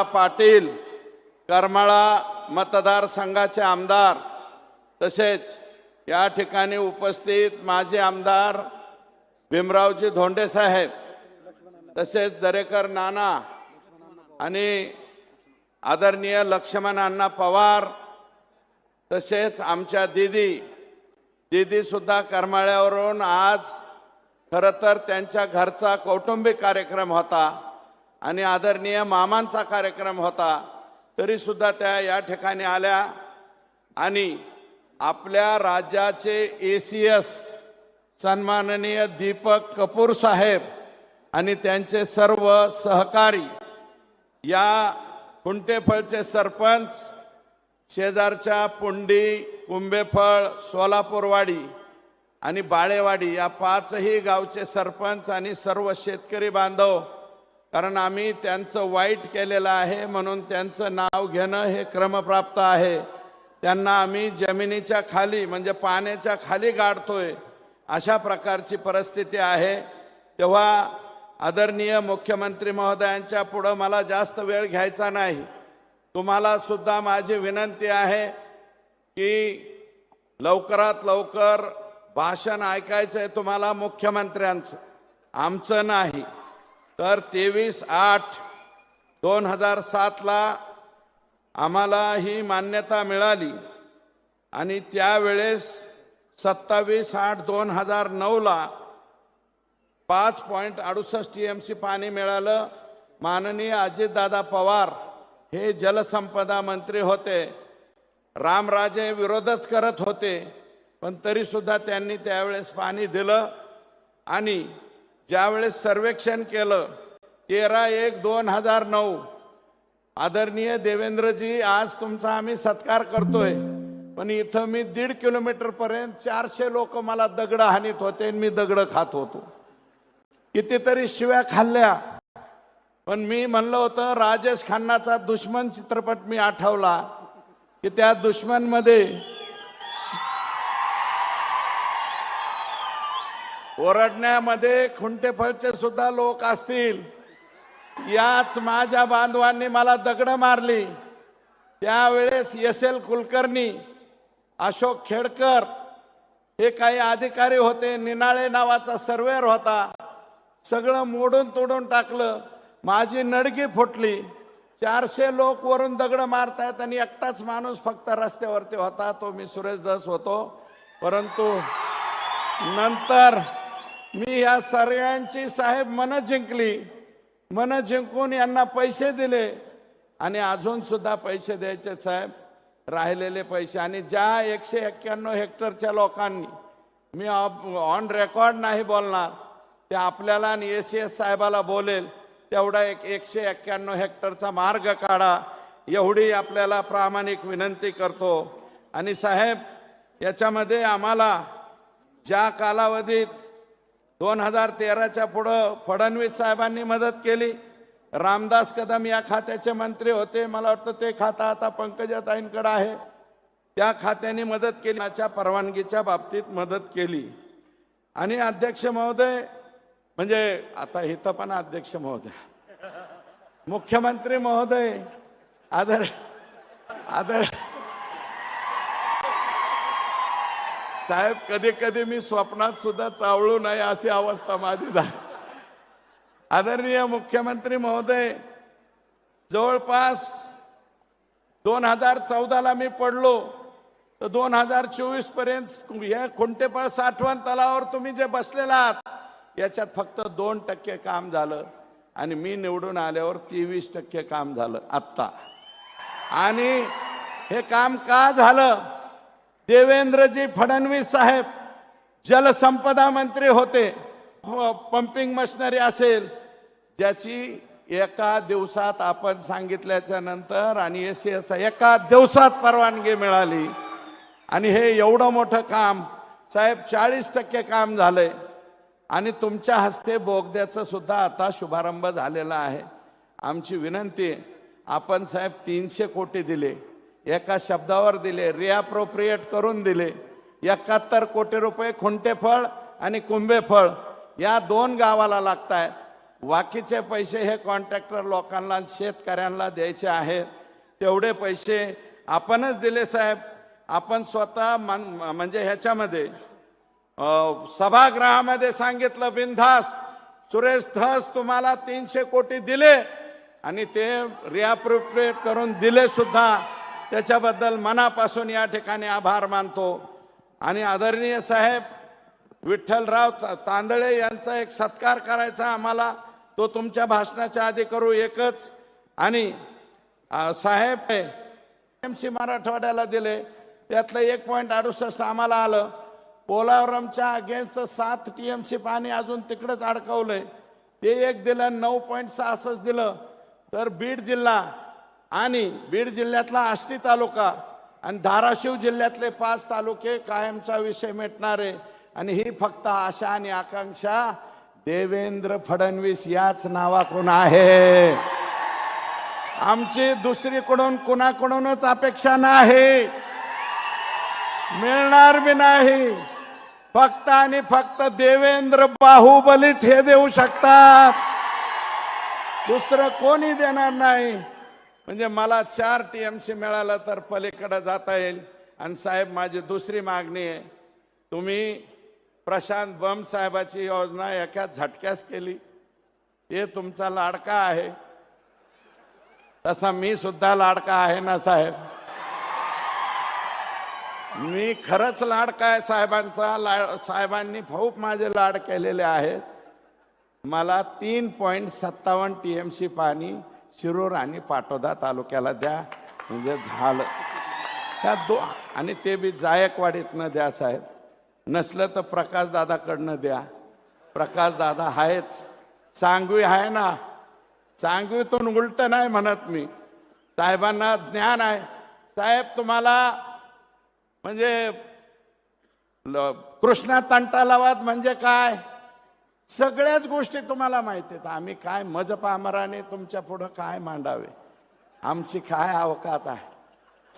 पाटील करमाळा मतदारसंघाचे आमदार तसेच या ठिकाणी उपस्थित माजी आमदार भीमरावजी धोंडे साहेब तसेच दरेकर नाना आणि आदरणीय लक्ष्मण अण्णा पवार तसेच आमच्या दिदी दीदीसुद्धा करमाळ्यावरून आज खरं तर त्यांच्या घरचा कौटुंबिक कार्यक्रम होता. आणि आदरणीय मामांचा कार्यक्रम होता तरी सुद्धा त्या या ठिकाणी आल्या. आणि आपल्या राज्याचे ए सी एस सन्माननीय दीपक कपूर साहेब आणि त्यांचे सर्व सहकारी या कुंटेफळचे सरपंच शेजारच्या पुंडी कुंभेफळ सोलापूरवाडी आणि बाळेवाडी या पाचही गावचे सरपंच आणि सर्व शेतकरी बांधव कारण आम्ही त्यांचं वाईट केलेलं आहे म्हणून त्यांचं नाव घेणं हे क्रमप्राप्त आहे. त्यांना आम्ही जमिनीच्या खाली म्हणजे पाण्याच्या खाली गाडतोय अशा प्रकारची परिस्थिती आहे. तेव्हा आदरणीय मुख्यमंत्री महोदयांच्या पुढं मला जास्त वेळ घ्यायचा नाही. तुम्हाला सुद्धा माझी विनंती आहे की लवकरात लवकर भाषण ऐकायचं आहे तुम्हाला मुख्यमंत्र्यांचं. आमचं नाही. तर तेवीस आठ दोन हजार सातला आम्हाला ही मान्यता मिळाली. आणि त्यावेळेस सत्तावीस आठ दोन हजार नऊला पाच पॉईंट अडुसष्ट टी एम सी पाणी मिळालं. माननीय अजितदादा पवार हे जलसंपदा मंत्री होते. रामराजे विरोधच करत होते पण तरीसुद्धा त्यांनी त्यावेळेस पाणी दिलं. आणि ज्यावेळेस सर्वेक्षण केलं तेरा एक दोन हजार नऊ. आदरणीय देवेंद्रजी आज तुमचा आम्ही सत्कार करतोय पण इथं मी दीड किलोमीटर पर्यंत चारशे लोक मला दगड हानीत होते आणि मी दगड खात होतो. कितीतरी शिव्या खाल्ल्या. पण मी म्हणलं होतं राजेश खन्नाचा दुश्मन चित्रपट मी आठवला की त्या दुश्मन ओरडण्यामध्ये खुंटेफळचे सुद्धा लोक असतील. याच माझ्या बांधवांनी मला दगड मारली. त्यावेळेस एस एल कुलकर्णी अशोक खेडकर हे काही अधिकारी होते. निनाळे नावाचा सर्वेअर होता. सगळं मोडून तोडून टाकलं. माझी नडगी फुटली. चारशे लोक वरून दगड मारतायत आणि एकटाच माणूस फक्त रस्त्यावरती होता. तो मी सुरेश दस होतो. परंतु नंतर मी या सगळ्यांची साहेब मन जिंकली. मन जिंकून यांना पैसे दिले आणि अजून सुद्धा पैसे द्यायचे साहेब. राहिलेले पैसे आणि ज्या एकशे एक्क्याण्णव हेक्टरच्या लोकांनी मी ऑन रेकॉर्ड नाही बोलणार ते आपल्याला आणि सी एस साहेबाला बोलेल तेवढा एक एकशे एक्क्याण्णव हेक्टरचा मार्ग काढा. एवढी आपल्याला प्रामाणिक विनंती करतो. आणि साहेब याच्यामध्ये आम्हाला ज्या कालावधीत दोन हजार तेराच्या पुढं फडणवीस साहेबांनी मदत केली. रामदास कदम या खात्याचे मंत्री होते. मला वाटतं ते खातं आता पंकजाताईंकडे आहे. त्या खात्याने मदत केली. त्याच्या परवानगीच्या बाबतीत मदत केली. आणि अध्यक्ष महोदय म्हणजे आता इथं पण अध्यक्ष महोदय. मुख्यमंत्री महोदय आदर आदर साहेब कधी कधी मी स्वप्नात सुद्धा चावळू नये अशी अवस्था माझी झाली. आदरणीय मुख्यमंत्री महोदय जवळपास दोन हजार चौदाला मी पडलो. तर दोन हजार चोवीसपर्यंत या खुंटेपळ साठवण तलावावर तुम्ही जे बसलेला आहात याच्यात फक्त दोन टक्के काम झालं आणि मी निवडून आल्यावर तेवीस टक्के काम झालं आत्ता. आणि हे काम का झालं? देवेंद्रजी फडणवीस साहेब जलसंपदा मंत्री होते. हो, पंपिंग मशिनरी असेल. ज्याची एका दिवसात आपण सांगितल्याच्या नंतर आणि एस एस एका दिवसात परवानगी मिळाली. आणि हे एवढं मोठं काम साहेब चाळीस टक्के काम झालंय. आणि तुमच्या हस्ते बोगद्याचं सुद्धा आता शुभारंभ झालेला आहे. आमची विनंती आपण साहेब तीनशे कोटी दिले. एका शब्दावर दिले रिअप्रोप्रिएट करून दिले. एकाहत्तर कोटी रुपये खुंटेफळ आणि कुंभेफळ या दोन गावाला लागताय. बाकीचे पैसे हे कॉन्ट्रॅक्टर लोकांना शेतकऱ्यांना द्यायचे आहेत. तेवढे पैसे आपणच दिले साहेब. आपण स्वतः मन- म्हणजे ह्याच्यामध्ये सभागृहामध्ये सांगितलं बिनधास सुरेश धस तुम्हाला तीनशे कोटी दिले आणि ते रिअप्रोप्रिएट करून दिले सुद्धा. त्याच्याबद्दल मनापासून या ठिकाणी आभार मानतो. आणि आदरणीय साहेब विठ्ठलराव तांदळे यांचा एक सत्कार करायचा आम्हाला. तो तुमच्या भाषणाच्या आधी करू एकच. आणि साहेब एम सी मराठवाड्याला दिले. त्यातलं एक पॉईंट अडुसष्ट आम्हाला आलं. पोलावरमच्या अगेन्स्ट सात टीएमसी पाणी अजून तिकडेच अडकवलंय. ते एक दिलं नऊ पॉईंट सहासष्ट दिलं. तर बीड जिल्हा आणि बीड जिल्ह्यातला आष्टी तालुका आणि धाराशिव जिल्ह्यातले पाच तालुके कायमचा विषय मिटणारे आणि ही फक्त आशा आणि आकांक्षा देवेंद्र फडणवीस याच नावाकडून आहे. आमची दुसरीकडून कुणाकडूनच अपेक्षा नाही. मिळणार बी नाही. फक्त आणि फक्त देवेंद्र बाहुबलीच हे देऊ शकतात. दुसरं कोणी देणार नाही. म्हणजे मला चार टी एम सी मिळालं तर पलीकडे जाता येईल. आणि साहेब माझी दुसरी मागणी आहे. तुम्ही प्रशांत बम साहेबाची योजना एका झटक्यास केली. ते तुमचा लाडका आहे. तसा मी सुद्धा लाडका आहे ना साहेब? मी खरंच लाडका आहे साहेबांचा. ला साहेबांनी खूप माझे लाड केलेले आहेत. मला तीन पॉईंट सत्तावन्न टी एम सी पाणी शिरोर आणि पाटोदा तालुक्याला द्या म्हणजे झालं. त्या दो आणि ते बी जायकवाडीतनं द्या साहेब. नसलं तर प्रकाशदादाकडनं द्या. प्रकाश दादा आहेच. सांगवी आहे ना. सांगवीतून उलट नाही म्हणत मी. साहेबांना ज्ञान आहे. साहेब तुम्हाला म्हणजे कृष्णा कृष्णा तंटालावाद म्हणजे काय? सगळ्याच गोष्टी तुम्हाला माहिती आहेत. आम्ही काय मजपामराने तुमच्या पुढं काय मांडावे? आमची काय अवकात आहे?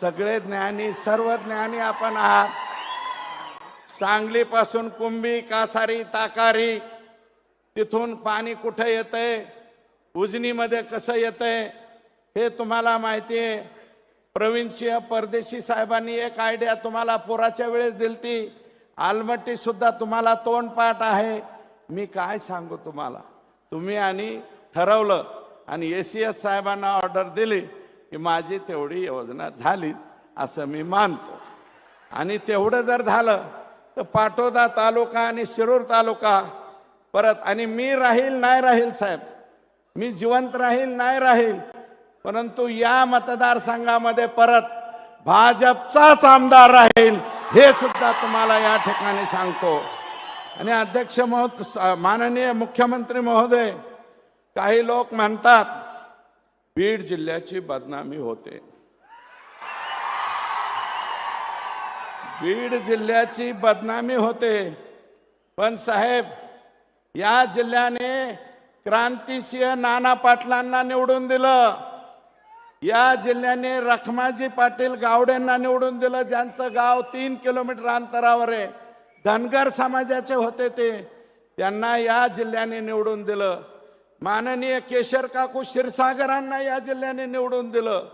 सगळे ज्ञानी सर्व ज्ञानी आपण आहात. सांगलीपासून कुंभी कासारी ताकारी तिथून पाणी कुठे येतंय? उजनीमध्ये कसं येतंय? हे तुम्हाला माहिती आहे. प्रवीणसिंह परदेशी साहेबांनी एक आयडिया तुम्हाला पुराच्या वेळेस दिलती. आलमट्टी सुद्धा तुम्हाला तोंडपाठ आहे. मी काय सांगू तुम्हाला? तुम्ही आणि ठरवलं आणि ए सी एस साहेबांना ऑर्डर दिली की माझी तेवढी योजना झाली असं मी मानतो. आणि तेवढं जर झालं तर पाटोदा तालुका आणि शिरूर तालुका परत आणि मी राहील नाही राहील साहेब? मी जिवंत राहील नाही राहील? परंतु या मतदारसंघामध्ये परत भाजपचाच आमदार राहील हे सुद्धा तुम्हाला या ठिकाणी सांगतो. आणि अध्यक्ष महो माननीय मुख्यमंत्री महोदय काही लोक म्हणतात बीड जिल्ह्याची बदनामी होते. बीड जिल्ह्याची बदनामी होते. पण साहेब या जिल्ह्याने क्रांतिसिंह नाना पाटलांना निवडून दिलं. या जिल्ह्याने रखमाजी पाटील गावडेंना निवडून दिलं ज्यांचं गाव तीन किलोमीटर अंतरावर आहे. धनगर समाजाचे होते ते. त्यांना या जिल्ह्याने निवडून दिलं. माननीय केशर काकू क्षीरसागरांना या जिल्ह्याने निवडून दिलं.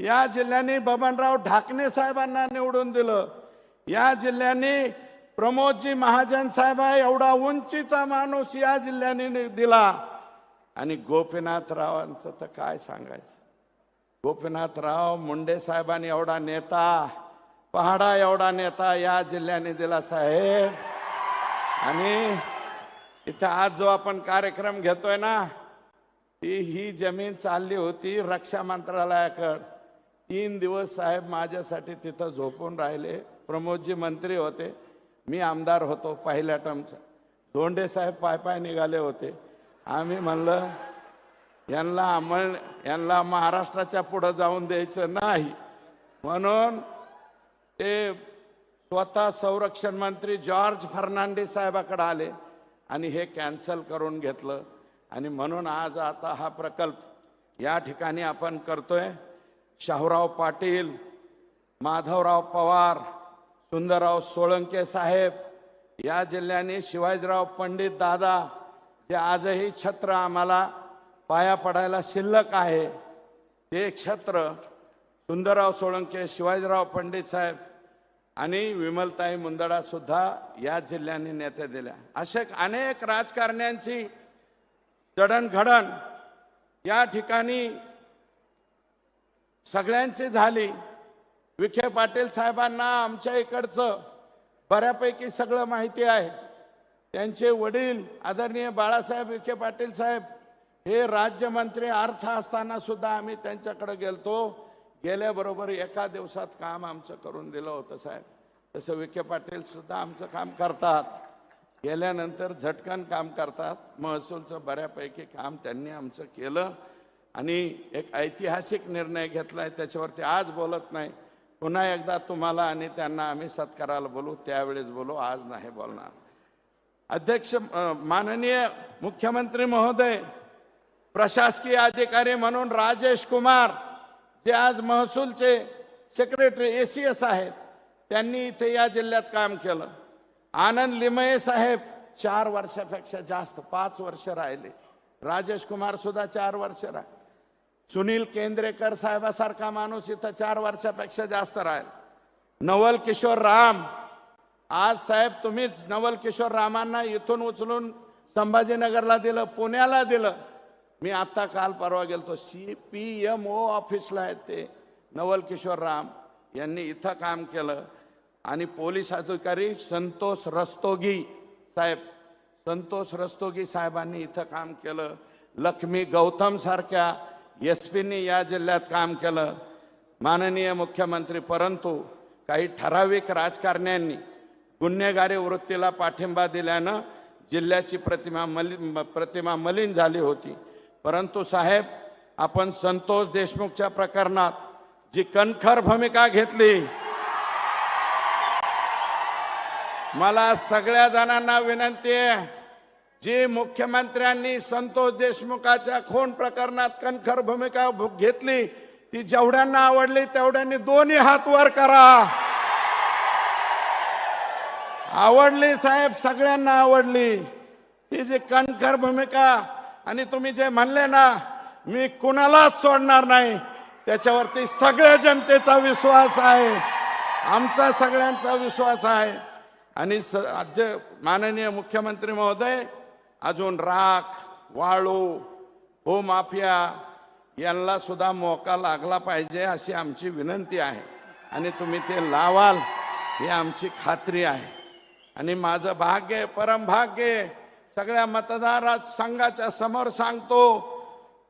या जिल्ह्याने बबनराव ढाकणे साहेबांना निवडून दिलं. या जिल्ह्याने प्रमोदजी महाजन साहेब एवढा उंचीचा माणूस या जिल्ह्याने दिला. आणि गोपीनाथरावांचं तर काय सांगायचं? गोपीनाथराव मुंडे साहेबांनी एवढा नेता पहाडा एवढा नेता या जिल्ह्याने दिला साहेब. आणि इथं आज जो आपण कार्यक्रम घेतोय ना ती ही जमीन चालली होती रक्षा मंत्रालयाकडं. तीन दिवस साहेब माझ्यासाठी तिथं झोपून राहिले. प्रमोदजी मंत्री होते. मी आमदार होतो पहिल्या टर्मचा धोंडे साहेब पाय पाय निघाले होते. आम्ही म्हणलं यांना आम्हाला यांना महाराष्ट्राच्या पुढं जाऊन द्यायचं नाही. म्हणून ते स्वतः संरक्षण मंत्री जॉर्ज फर्नांडिस साहेबाकडे आले आणि हे कॅन्सल करून घेतलं. आणि म्हणून आज आता हा प्रकल्प या ठिकाणी आपण करतोय. शाहूराव पाटील माधवराव पवार सुंदरराव सोळंके साहेब या जिल्ह्याने शिवाजीराव पंडित दादा जे आजही छत्र आम्हाला पाया पडायला शिल्लक आहे ते छत्र सुंदरराव सोळंके शिवाजीराव पंडित साहेब आणि विमलताई मुंदडा सुद्धा या जिल्ह्यांनी नेते दिल्या. अशा अनेक राजकारण्यांची जडणघडण या ठिकाणी सगळ्यांची झाली. विखे पाटील साहेबांना आमच्या इकडचं बऱ्यापैकी सगळं माहिती आहे. त्यांचे वडील आदरणीय बाळासाहेब विखे पाटील साहेब हे राज्यमंत्री अर्थ असताना सुद्धा आम्ही त्यांच्याकडे गेलतो. गेल्याबरोबर एका दिवसात काम आमचं करून दिलं होतं साहेब. तसं विखे पाटील सुद्धा आमचं काम करतात. गेल्यानंतर झटकन काम करतात. महसूलचं बऱ्यापैकी काम त्यांनी आमचं केलं. आणि एक ऐतिहासिक निर्णय घेतलाय त्याच्यावरती आज बोलत नाही. पुन्हा एकदा तुम्हाला आणि त्यांना आम्ही सत्काराला बोलू त्यावेळेस बोलू आज नाही बोलणार. अध्यक्ष माननीय मुख्यमंत्री महोदय प्रशासकीय अधिकारी म्हणून राजेश कुमार जे आज महसूलचे सेक्रेटरी एसीएस आहेत त्यांनी इथे या जिल्ह्यात काम केलं. आनंद लिमये साहेब चार वर्षापेक्षा जास्त पाच वर्ष राहिले. राजेश कुमार सुद्धा चार वर्ष राहिले. सुनील केंद्रेकर साहेबासारखा माणूस इथं चार वर्षापेक्षा जास्त राहील. नवल किशोर राम आज साहेब तुम्ही नवल किशोर रामांना इथून उचलून संभाजीनगरला दिलं पुण्याला दिलं. मी आत्ता काल परवा गेलतो. सी पी एम ओ ऑफिसला आहेत ते. नवल किशोर राम यांनी इथं काम केलं. आणि पोलीस अधिकारी संतोष रस्तोगी साहेब संतोष रस्तोगी साहेबांनी इथं काम केलं. लक्ष्मी गौतम सारख्या एस पीनी या जिल्ह्यात काम केलं. माननीय मुख्यमंत्री परंतु काही ठराविक राजकारण्यांनी गुन्हेगारी वृत्तीला पाठिंबा दिल्यानं जिल्ह्याची प्रतिमा मलिन प्रतिमा मलिन झाली होती. परंतु साहेब आपण संतोष देशमुखच्या प्रकरणात जी कणखर भूमिका घेतली मला सगळ्या जणांना विनंती आहे जी मुख्यमंत्र्यांनी संतोष देशमुखाच्या खून प्रकरणात कणखर भूमिका घेतली ती जेवढ्यांना आवडली तेवढ्यांनी दोन्ही हात वर करा. आवडली साहेब सगळ्यांना आवडली. ही जी कणखर भूमिका आणि तुम्ही जे म्हणले ना मी कुणालाच सोडणार नाही. त्याच्यावरती सगळ्या जनतेचा विश्वास आहे. आमचा सगळ्यांचा विश्वास आहे. आणि स माननीय मुख्यमंत्री महोदय अजून राख वाळू हो भूमाफिया यांना सुद्धा मोका लागला पाहिजे अशी आमची विनंती आहे. आणि तुम्ही ते लावाल ही आमची खात्री आहे. आणि माझं भाग्य परमभाग्य परम भाग्य आहे. सगळ्या मतदार संघाच्या समोर सांगतो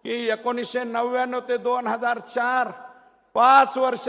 की एकोणीसशे नव्याण्णव ते दोन हजार चार पाच वर्ष